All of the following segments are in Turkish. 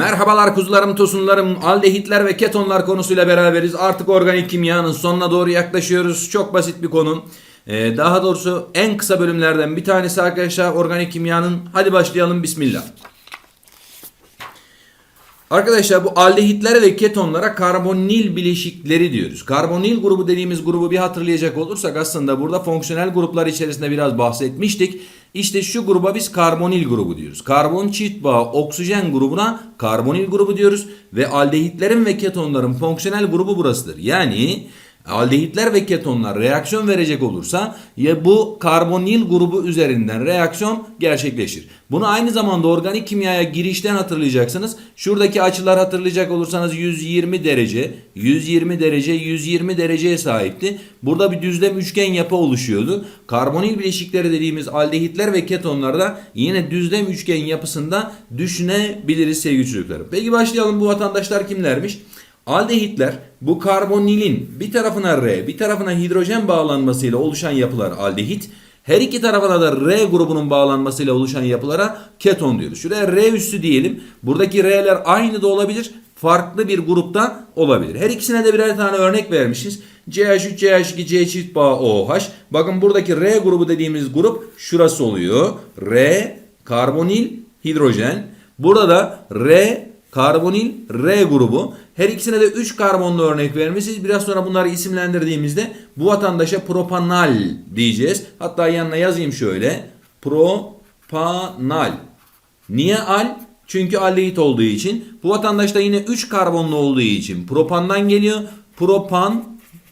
Merhabalar kuzularım, tosunlarım, aldehitler ve ketonlar konusuyla beraberiz. Artık organik kimyanın sonuna doğru yaklaşıyoruz. Çok basit bir konu. Ee, daha doğrusu en kısa bölümlerden bir tanesi arkadaşlar organik kimyanın. Hadi başlayalım bismillah. Arkadaşlar bu aldehitlere ve ketonlara karbonil bileşikleri diyoruz. Karbonil grubu dediğimiz grubu bir hatırlayacak olursak aslında burada fonksiyonel gruplar içerisinde biraz bahsetmiştik. İşte şu gruba biz karbonil grubu diyoruz. Karbon çift bağ oksijen grubuna karbonil grubu diyoruz. Ve aldehitlerin ve ketonların fonksiyonel grubu burasıdır. Yani aldehitler ve ketonlar reaksiyon verecek olursa ya bu karbonil grubu üzerinden reaksiyon gerçekleşir. Bunu aynı zamanda organik kimyaya girişten hatırlayacaksınız. Şuradaki açılar hatırlayacak olursanız 120 derece, 120 derece, 120 dereceye sahipti. Burada bir düzlem üçgen yapı oluşuyordu. Karbonil bileşikleri dediğimiz aldehitler ve ketonlar da yine düzlem üçgen yapısında düşünebiliriz sevgili çocuklarım. Peki başlayalım bu vatandaşlar kimlermiş? Aldehitler bu karbonilin bir tarafına R bir tarafına hidrojen bağlanmasıyla oluşan yapılar aldehit. Her iki tarafına da R grubunun bağlanmasıyla oluşan yapılara keton diyoruz. Şuraya R üssü diyelim. Buradaki R'ler aynı da olabilir. Farklı bir grupta olabilir. Her ikisine de birer tane örnek vermişiz. CH3, CH2, C çift bağ OH. Bakın buradaki R grubu dediğimiz grup şurası oluyor. R, karbonil, hidrojen. Burada da R, karbonil, R grubu. Her ikisine de 3 karbonlu örnek vermişiz. Biraz sonra bunları isimlendirdiğimizde bu vatandaşa propanal diyeceğiz. Hatta yanına yazayım şöyle. Propanal. Niye al? Çünkü aldehit olduğu için. Bu vatandaşta yine 3 karbonlu olduğu için propandan geliyor. Propan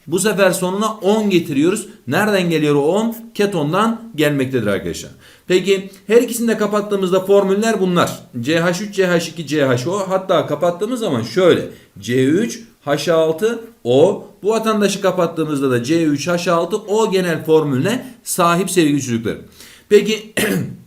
bu sefer sonuna 10 getiriyoruz. Nereden geliyor o 10? Ketondan gelmektedir arkadaşlar. Peki her ikisini de kapattığımızda formüller bunlar. CH3, CH2, CHO. Hatta kapattığımız zaman şöyle. C3, H6, O. Bu vatandaşı kapattığımızda da C3, H6, O genel formülüne sahip sevgili çocuklarım. Peki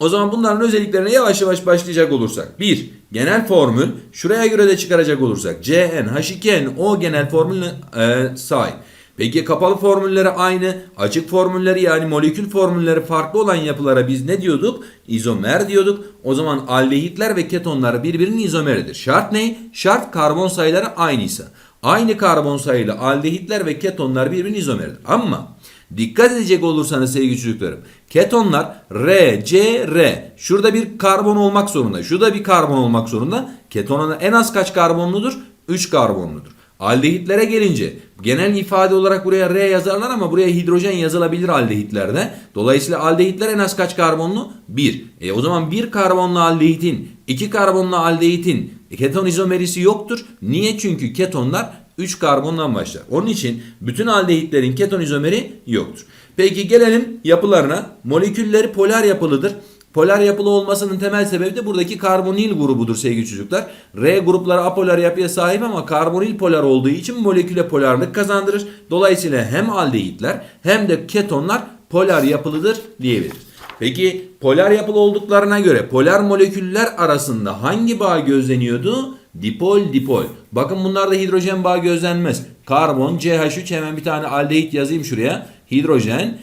o zaman bunların özelliklerine yavaş yavaş başlayacak olursak. 1. Genel formül. Şuraya göre de çıkaracak olursak. CN, H2N, O genel formülüne e, sahip. Peki kapalı formülleri aynı, açık formülleri yani molekül formülleri farklı olan yapılara biz ne diyorduk? İzomer diyorduk. O zaman aldehitler ve ketonlar birbirinin izomeridir. Şart ne? Şart karbon sayıları aynıysa. Aynı karbon sayılı aldehitler ve ketonlar birbirinin izomeridir. Ama dikkat edecek olursanız sevgili çocuklarım, ketonlar R, C, R. Şurada bir karbon olmak zorunda. Şurada bir karbon olmak zorunda. Ketonun en az kaç karbonludur? 3 karbonludur. Aldehitlere gelince genel ifade olarak buraya R yazarlar ama buraya hidrojen yazılabilir aldehitlerde. Dolayısıyla aldehitler en az kaç karbonlu? 1. E o zaman 1 karbonlu aldehitin, 2 karbonlu aldehitin keton izomerisi yoktur. Niye? Çünkü ketonlar 3 karbondan başlar. Onun için bütün aldehitlerin keton izomeri yoktur. Peki gelelim yapılarına. Molekülleri polar yapılıdır. Polar yapılı olmasının temel sebebi de buradaki karbonil grubudur sevgili çocuklar. R grupları apolar yapıya sahip ama karbonil polar olduğu için moleküle polarlık kazandırır. Dolayısıyla hem aldehitler hem de ketonlar polar yapılıdır diyebiliriz. Peki polar yapılı olduklarına göre polar moleküller arasında hangi bağ gözleniyordu? Dipol dipol. Bakın bunlarda hidrojen bağı gözlenmez. Karbon CH3 hemen bir tane aldehit yazayım şuraya. Hidrojen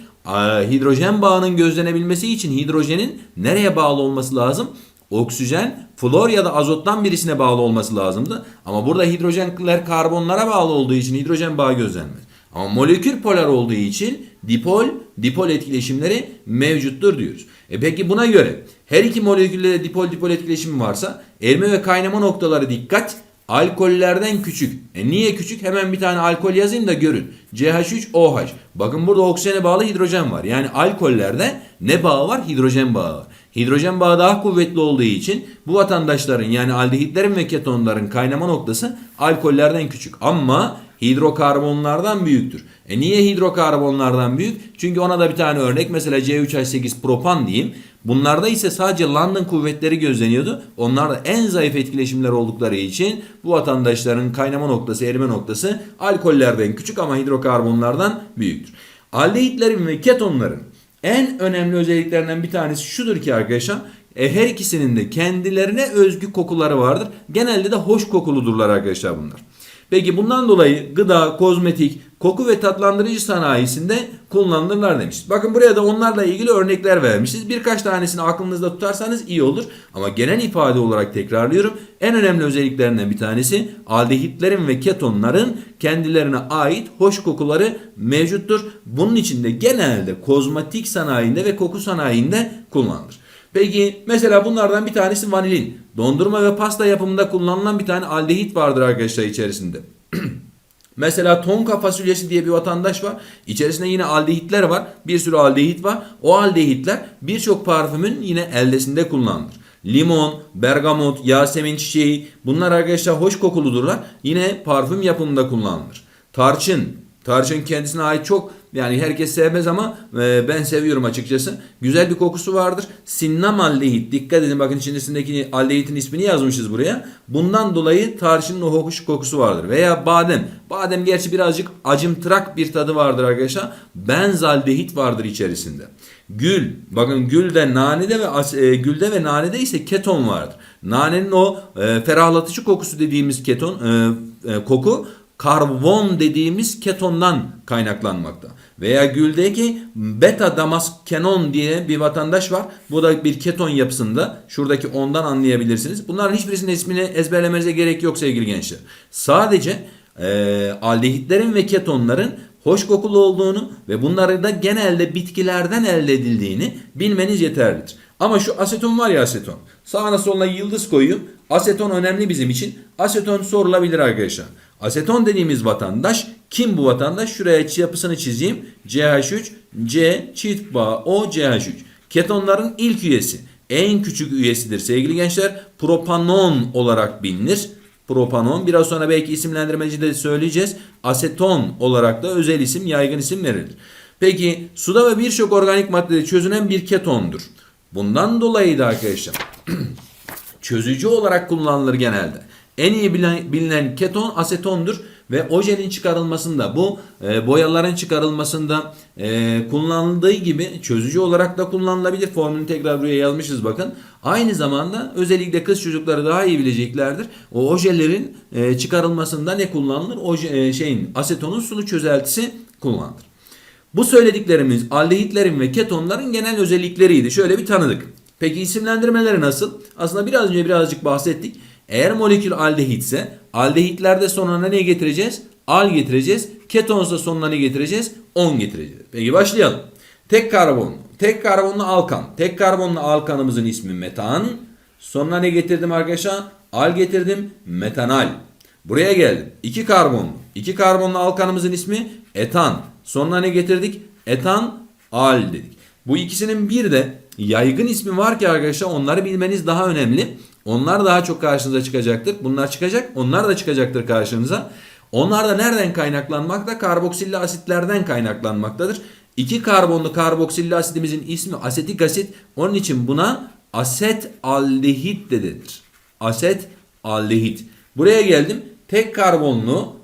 hidrojen bağının gözlenebilmesi için hidrojenin nereye bağlı olması lazım? Oksijen, flor ya da azottan birisine bağlı olması lazımdı. Ama burada hidrojenler karbonlara bağlı olduğu için hidrojen bağı gözlenmez. Ama molekül polar olduğu için dipol, dipol etkileşimleri mevcuttur diyoruz. E peki buna göre her iki molekülde de dipol dipol etkileşimi varsa erime ve kaynama noktaları dikkat. Alkollerden küçük. E niye küçük? Hemen bir tane alkol yazayım da görün. CH3OH. Bakın burada oksijene bağlı hidrojen var. Yani alkollerde ne bağı var? Hidrojen bağı var. Hidrojen bağı daha kuvvetli olduğu için bu vatandaşların yani aldehitlerin ve ketonların kaynama noktası alkollerden küçük. Ama hidrokarbonlardan büyüktür. E niye hidrokarbonlardan büyük? Çünkü ona da bir tane örnek mesela C3H8 propan diyeyim. Bunlarda ise sadece London kuvvetleri gözleniyordu. Onlar da en zayıf etkileşimler oldukları için bu vatandaşların kaynama noktası, erime noktası alkollerden küçük ama hidrokarbonlardan büyüktür. Aldehitlerin ve ketonların en önemli özelliklerinden bir tanesi şudur ki arkadaşlar. E, her ikisinin de kendilerine özgü kokuları vardır. Genelde de hoş kokuludurlar arkadaşlar bunlar. Peki bundan dolayı gıda, kozmetik, koku ve tatlandırıcı sanayisinde kullanılırlar demiş. Bakın buraya da onlarla ilgili örnekler vermişiz. Birkaç tanesini aklınızda tutarsanız iyi olur. Ama genel ifade olarak tekrarlıyorum. En önemli özelliklerinden bir tanesi aldehitlerin ve ketonların kendilerine ait hoş kokuları mevcuttur. Bunun için de genelde kozmetik sanayinde ve koku sanayinde kullanılır. Peki mesela bunlardan bir tanesi vanilin. Dondurma ve pasta yapımında kullanılan bir tane aldehit vardır arkadaşlar içerisinde. Mesela tonka fasulyesi diye bir vatandaş var. İçerisinde yine aldehitler var. Bir sürü aldehit var. O aldehitler birçok parfümün yine eldesinde kullanılır. Limon, bergamot, yasemin çiçeği bunlar arkadaşlar hoş kokuludurlar. Yine parfüm yapımında kullanılır. Tarçın, tarçın kendisine ait çok yani herkes sevmez ama e, ben seviyorum açıkçası. Güzel bir kokusu vardır. Sinnam aldehit. Dikkat edin bakın içerisindeki aldehitin ismini yazmışız buraya. Bundan dolayı tarçının o hoş kokusu vardır. Veya badem. Badem gerçi birazcık acımtırak bir tadı vardır arkadaşlar. Benzaldehit vardır içerisinde. Gül. Bakın gülde, nanede ve e, gülde ve nanede ise keton vardır. Nanenin o e, ferahlatıcı kokusu dediğimiz keton e, e, koku karbon dediğimiz ketondan kaynaklanmakta. Veya güldeki beta damaskenon diye bir vatandaş var. Bu da bir keton yapısında. Şuradaki ondan anlayabilirsiniz. Bunların hiçbirisinin ismini ezberlemenize gerek yok sevgili gençler. Sadece e, aldehitlerin ve ketonların hoş kokulu olduğunu ve bunları da genelde bitkilerden elde edildiğini bilmeniz yeterlidir. Ama şu aseton var ya aseton. Sağına soluna yıldız koyuyorum. Aseton önemli bizim için. Aseton sorulabilir arkadaşlar. Aseton dediğimiz vatandaş kim bu vatandaş? Şuraya yapısını çizeyim. CH3, C çift bağ O CH3. Ketonların ilk üyesi. En küçük üyesidir sevgili gençler. Propanon olarak bilinir. Propanon biraz sonra belki isimlendirmeci de söyleyeceğiz. Aseton olarak da özel isim, yaygın isim verilir. Peki suda ve birçok organik maddede çözünen bir ketondur. Bundan dolayı da arkadaşlar çözücü olarak kullanılır genelde. En iyi bilinen, bilinen keton asetondur ve ojenin çıkarılmasında bu e, boyaların çıkarılmasında e, kullanıldığı gibi çözücü olarak da kullanılabilir. Formülünü tekrar buraya yazmışız bakın. Aynı zamanda özellikle kız çocukları daha iyi bileceklerdir. O ojelerin e, çıkarılmasında ne kullanılır? Oje, e, şeyin asetonun sulu çözeltisi kullanılır. Bu söylediklerimiz aldehitlerin ve ketonların genel özellikleriydi. Şöyle bir tanıdık. Peki isimlendirmeleri nasıl? Aslında biraz önce birazcık bahsettik. Eğer molekül aldehitse aldehitlerde sonuna ne getireceğiz? Al getireceğiz. Ketonsa sonuna ne getireceğiz? 10 getireceğiz. Peki başlayalım. Tek karbon. Tek karbonlu alkan. Tek karbonlu alkanımızın ismi metan. Sonuna ne getirdim arkadaşlar? Al getirdim. Metanal. Buraya geldim. 2 karbonlu. 2 karbonlu alkanımızın ismi etan. Sonuna ne getirdik? Etan al dedik. Bu ikisinin bir de yaygın ismi var ki arkadaşlar onları bilmeniz daha önemli. Onlar daha çok karşınıza çıkacaktır. Bunlar çıkacak. Onlar da çıkacaktır karşınıza. Onlar da nereden kaynaklanmakta? Karboksilli asitlerden kaynaklanmaktadır. İki karbonlu karboksilli asitimizin ismi asetik asit. Onun için buna aset aldehit de denir. Aset aldehit. Buraya geldim. Tek karbonlu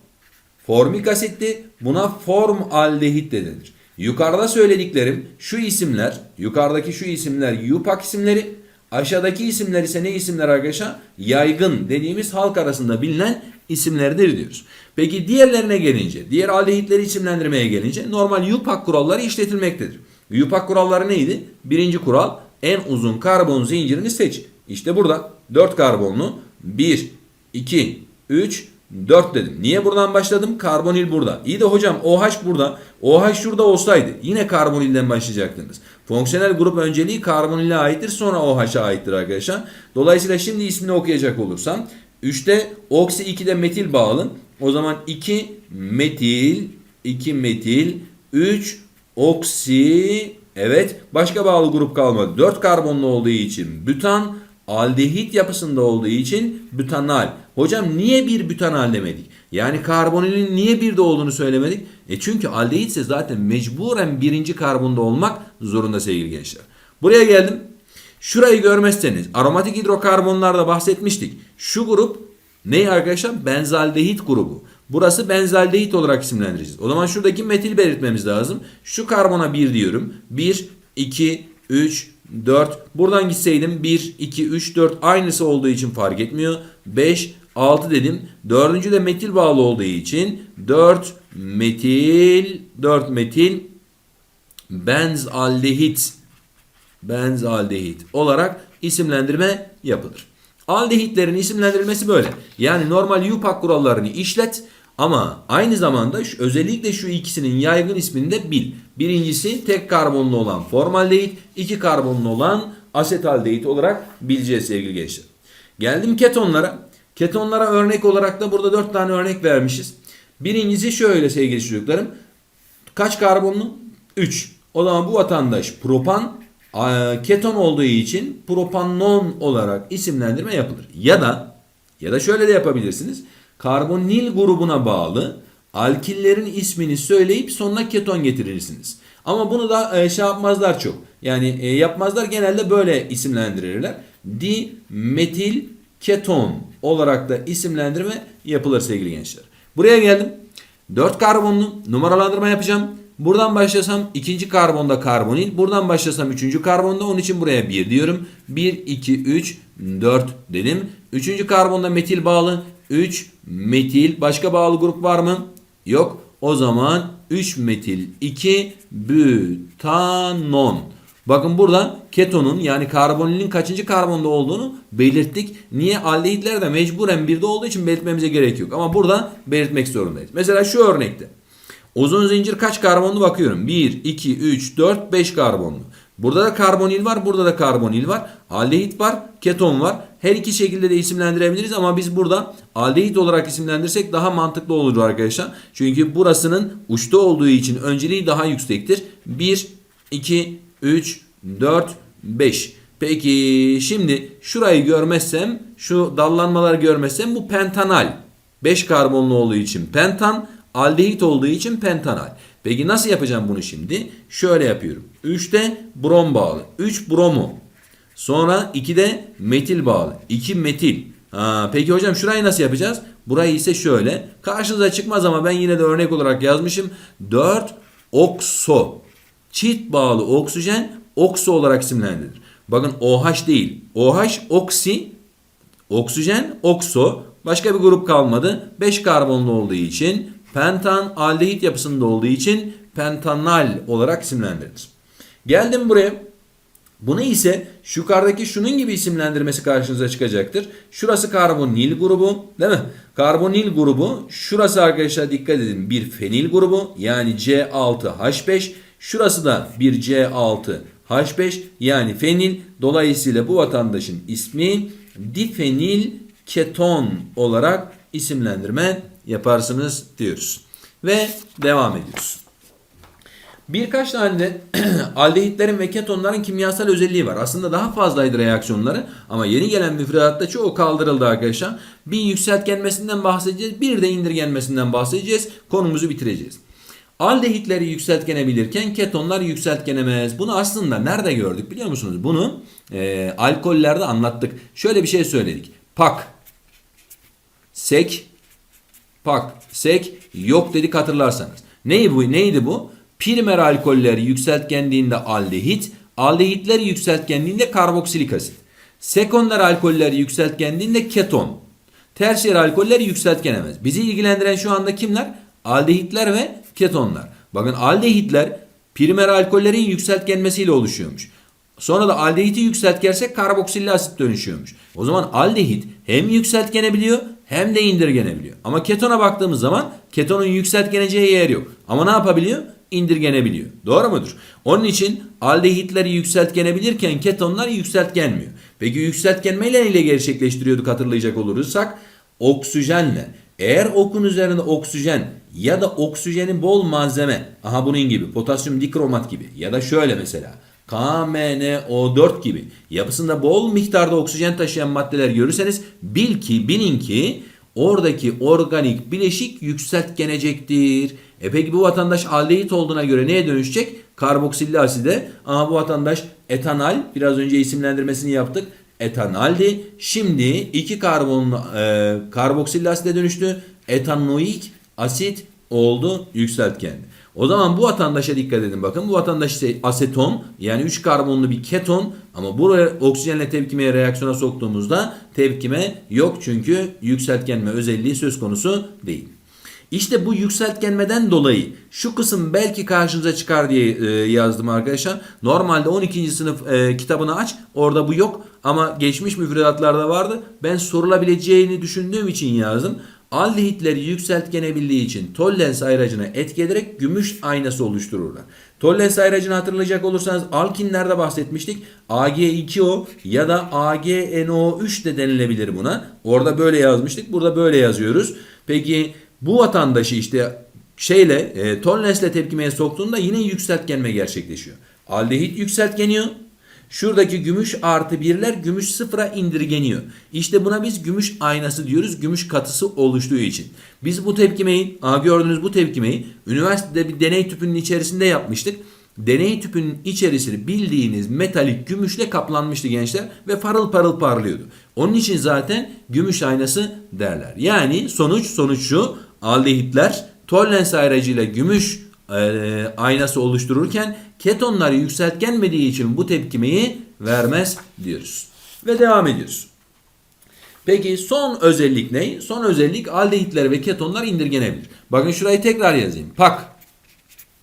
formik asitli buna form aldehit de denir. Yukarıda söylediklerim şu isimler, yukarıdaki şu isimler yupak isimleri, aşağıdaki isimler ise ne isimler arkadaşlar? Yaygın dediğimiz halk arasında bilinen isimlerdir diyoruz. Peki diğerlerine gelince, diğer aldehitleri isimlendirmeye gelince normal yupak kuralları işletilmektedir. Yupak kuralları neydi? Birinci kural en uzun karbon zincirini seç. İşte burada 4 karbonlu 1, 2, 3, 4 dedim. Niye buradan başladım? Karbonil burada. İyi de hocam OH burada. OH şurada olsaydı yine karbonilden başlayacaktınız. Fonksiyonel grup önceliği karbonile aittir sonra OH'a aittir arkadaşlar. Dolayısıyla şimdi ismini okuyacak olursam 3'te oksi 2'de metil bağlı. O zaman 2 metil 2 metil 3 oksi evet başka bağlı grup kalmadı. 4 karbonlu olduğu için bütan aldehit yapısında olduğu için bütanal. Hocam niye bir bütanal demedik? Yani karbonilin niye bir de olduğunu söylemedik? E çünkü aldehit ise zaten mecburen birinci karbonda olmak zorunda sevgili gençler. Buraya geldim. Şurayı görmezseniz aromatik hidrokarbonlarda bahsetmiştik. Şu grup ne arkadaşlar? Benzaldehit grubu. Burası benzaldehit olarak isimlendireceğiz. O zaman şuradaki metil belirtmemiz lazım. Şu karbona 1 diyorum. 1, 2, 3, 4. Buradan gitseydim 1, 2, 3, 4 aynısı olduğu için fark etmiyor. 5, 6 dedim. Dördüncü de metil bağlı olduğu için 4 metil 4 metil benzaldehit benzaldehit olarak isimlendirme yapılır. Aldehitlerin isimlendirilmesi böyle. Yani normal UPAC kurallarını işlet ama aynı zamanda şu, özellikle şu ikisinin yaygın ismini de bil. Birincisi tek karbonlu olan formaldehit, iki karbonlu olan asetaldehit olarak bileceğiz sevgili gençler. Geldim ketonlara. Ketonlara örnek olarak da burada dört tane örnek vermişiz. Birincisi şöyle sevgili çocuklarım. Kaç karbonlu? 3. O zaman bu vatandaş propan keton olduğu için propanon olarak isimlendirme yapılır. Ya da ya da şöyle de yapabilirsiniz. Karbonil grubuna bağlı alkillerin ismini söyleyip sonuna keton getirirsiniz. Ama bunu da e, şey yapmazlar çok. Yani e, yapmazlar genelde böyle isimlendirirler. Dimetil keton olarak da isimlendirme yapılır sevgili gençler. Buraya geldim. 4 karbonlu numaralandırma yapacağım. Buradan başlasam ikinci karbonda karbonil. Buradan başlasam üçüncü karbonda. Onun için buraya 1 diyorum. 1, 2, 3, 4 dedim. Üçüncü karbonda metil bağlı. 3 metil. Başka bağlı grup var mı? Yok. O zaman 3 metil 2 butanon. Bakın burada ketonun yani karbonilin kaçıncı karbonda olduğunu belirttik. Niye? Aldehitler de mecburen birde olduğu için belirtmemize gerek yok. Ama burada belirtmek zorundayız. Mesela şu örnekte. Uzun zincir kaç karbonlu bakıyorum. 1, 2, 3, 4, 5 karbonlu. Burada da karbonil var, burada da karbonil var. Aldehit var, keton var. Her iki şekilde de isimlendirebiliriz ama biz burada aldehit olarak isimlendirsek daha mantıklı olur arkadaşlar. Çünkü burasının uçta olduğu için önceliği daha yüksektir. 1, 2, 3, 4, 5. Peki şimdi şurayı görmezsem, şu dallanmaları görmezsem bu pentanal. 5 karbonlu olduğu için pentan, aldehit olduğu için pentanal. Peki nasıl yapacağım bunu şimdi? Şöyle yapıyorum. 3'te brom bağlı. 3 bromo. Sonra 2'de metil bağlı. 2 metil. Ha, peki hocam şurayı nasıl yapacağız? Burayı ise şöyle. Karşınıza çıkmaz ama ben yine de örnek olarak yazmışım. 4 okso. Çift bağlı oksijen okso olarak isimlendirilir. Bakın OH değil. OH oksi oksijen okso. Başka bir grup kalmadı. 5 karbonlu olduğu için pentan aldehit yapısında olduğu için pentanal olarak isimlendirilir. Geldim buraya. Bunu ise şu yukarıdaki şunun gibi isimlendirmesi karşınıza çıkacaktır. Şurası karbonil grubu değil mi? Karbonil grubu şurası arkadaşlar dikkat edin bir fenil grubu yani C6H5. Şurası da bir C6H5 yani fenil. Dolayısıyla bu vatandaşın ismi difenil keton olarak isimlendirme yaparsınız diyoruz. Ve devam ediyoruz. Birkaç tane de aldehitlerin ve ketonların kimyasal özelliği var. Aslında daha fazlaydı reaksiyonları ama yeni gelen müfredatta çoğu kaldırıldı arkadaşlar. Bir yükseltgenmesinden bahsedeceğiz, bir de indirgenmesinden bahsedeceğiz. Konumuzu bitireceğiz. Aldehitleri yükseltgenebilirken ketonlar yükseltgenemez. Bunu aslında nerede gördük biliyor musunuz? Bunu e, alkollerde anlattık. Şöyle bir şey söyledik. Pak, sek, pak, sek yok dedik hatırlarsanız. Neydi bu? Neydi bu? Primer alkoller yükseltgendiğinde aldehit, aldehitler yükseltgendiğinde karboksilik asit. Sekonder alkoller yükseltgendiğinde keton. Tersiyer alkoller yükseltgenemez. Bizi ilgilendiren şu anda kimler? Aldehitler ve ketonlar. Bakın aldehitler primer alkollerin yükseltgenmesiyle oluşuyormuş. Sonra da aldehiti yükseltgersek karboksilli asit dönüşüyormuş. O zaman aldehit hem yükseltgenebiliyor hem de indirgenebiliyor. Ama ketona baktığımız zaman ketonun yükseltgeneceği yer yok. Ama ne yapabiliyor? indirgenebiliyor. Doğru mudur? Onun için aldehitleri yükseltgenebilirken ketonlar yükseltgenmiyor. Peki yükseltgenmeyle neyle gerçekleştiriyorduk hatırlayacak olursak? Oksijenle. Eğer okun üzerinde oksijen ya da oksijenin bol malzeme, aha bunun gibi potasyum dikromat gibi ya da şöyle mesela KMNO4 gibi yapısında bol miktarda oksijen taşıyan maddeler görürseniz bil ki bilin ki oradaki organik bileşik yükseltgenecektir. E peki bu vatandaş aldehit olduğuna göre neye dönüşecek? Karboksilli aside. Ama bu vatandaş etanal. Biraz önce isimlendirmesini yaptık. Etanaldi. Şimdi iki karbon e, karboksilli aside dönüştü. Etanoik asit oldu yükseltgen. O zaman bu vatandaşa dikkat edin bakın. Bu vatandaş ise aseton yani 3 karbonlu bir keton ama buraya oksijenle tepkimeye reaksiyona soktuğumuzda tepkime yok çünkü yükseltgenme özelliği söz konusu değil. İşte bu yükseltgenmeden dolayı şu kısım belki karşınıza çıkar diye e, yazdım arkadaşlar. Normalde 12. sınıf e, kitabını aç. Orada bu yok ama geçmiş müfredatlarda vardı. Ben sorulabileceğini düşündüğüm için yazdım. Aldehitleri yükseltgenebildiği için Tollens ayracına etki ederek gümüş aynası oluştururlar. Tollens ayracını hatırlayacak olursanız alkinlerde bahsetmiştik. Ag2O ya da AgNO3 de denilebilir buna. Orada böyle yazmıştık. Burada böyle yazıyoruz. Peki bu vatandaşı işte şeyle e, Tollens'le tepkimeye soktuğunda yine yükseltgenme gerçekleşiyor. Aldehit yükseltgeniyor. Şuradaki gümüş artı birler gümüş sıfıra indirgeniyor. İşte buna biz gümüş aynası diyoruz. Gümüş katısı oluştuğu için. Biz bu tepkimeyi, aa gördüğünüz bu tepkimeyi üniversitede bir deney tüpünün içerisinde yapmıştık. Deney tüpünün içerisini bildiğiniz metalik gümüşle kaplanmıştı gençler ve parıl parıl parlıyordu. Onun için zaten gümüş aynası derler. Yani sonuç sonuç şu aldehitler Tollens ayracıyla gümüş e, aynası oluştururken ketonlar yükseltgenmediği için bu tepkimeyi vermez diyoruz. Ve devam ediyoruz. Peki son özellik ne? Son özellik aldehitler ve ketonlar indirgenebilir. Bakın şurayı tekrar yazayım. Pak,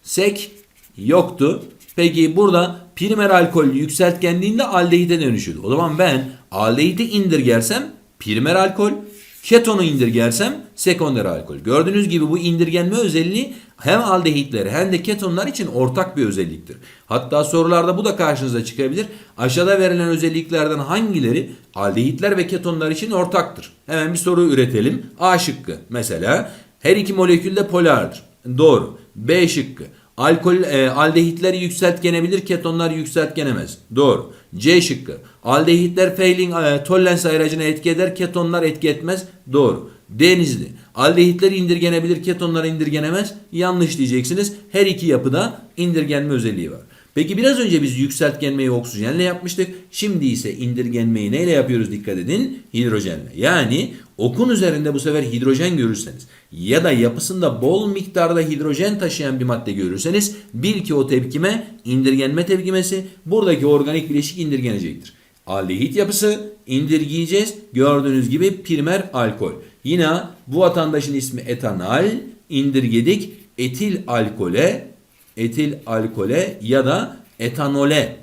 sek yoktu. Peki burada primer alkol yükseltgenliğinde aldehite dönüşüyordu. O zaman ben aldehiti indirgersem primer alkol, ketonu indirgersem sekonder alkol. Gördüğünüz gibi bu indirgenme özelliği hem aldehitleri hem de ketonlar için ortak bir özelliktir. Hatta sorularda bu da karşınıza çıkabilir. Aşağıda verilen özelliklerden hangileri aldehitler ve ketonlar için ortaktır? Hemen bir soru üretelim. A şıkkı mesela her iki molekül de polardır. Doğru. B şıkkı. Alkol e, aldehitler yükseltgenebilir, ketonlar yükseltgenemez. Doğru. C şıkkı. Aldehitler failing e, tollens ayracına etki eder, ketonlar etki etmez. Doğru. Denizli. Aldehitler indirgenebilir, ketonlar indirgenemez. Yanlış diyeceksiniz. Her iki yapıda indirgenme özelliği var. Peki biraz önce biz yükseltgenmeyi oksijenle yapmıştık. Şimdi ise indirgenmeyi neyle yapıyoruz dikkat edin? Hidrojenle. Yani okun üzerinde bu sefer hidrojen görürseniz ya da yapısında bol miktarda hidrojen taşıyan bir madde görürseniz bil ki o tepkime indirgenme tepkimesi buradaki organik bileşik indirgenecektir. Aldehit yapısı indirgeyeceğiz. Gördüğünüz gibi primer alkol. Yine bu vatandaşın ismi etanal indirgedik etil alkole etil alkole ya da etanole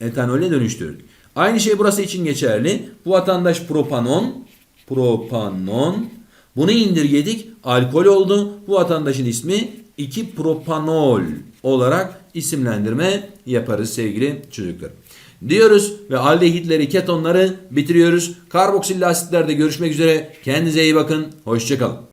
etanole dönüştürdük. Aynı şey burası için geçerli. Bu vatandaş propanon propanon bunu indirgedik alkol oldu. Bu vatandaşın ismi 2 propanol olarak isimlendirme yaparız sevgili çocuklar. Diyoruz ve aldehitleri, ketonları bitiriyoruz. Karboksil asitlerde görüşmek üzere. Kendinize iyi bakın. Hoşçakalın.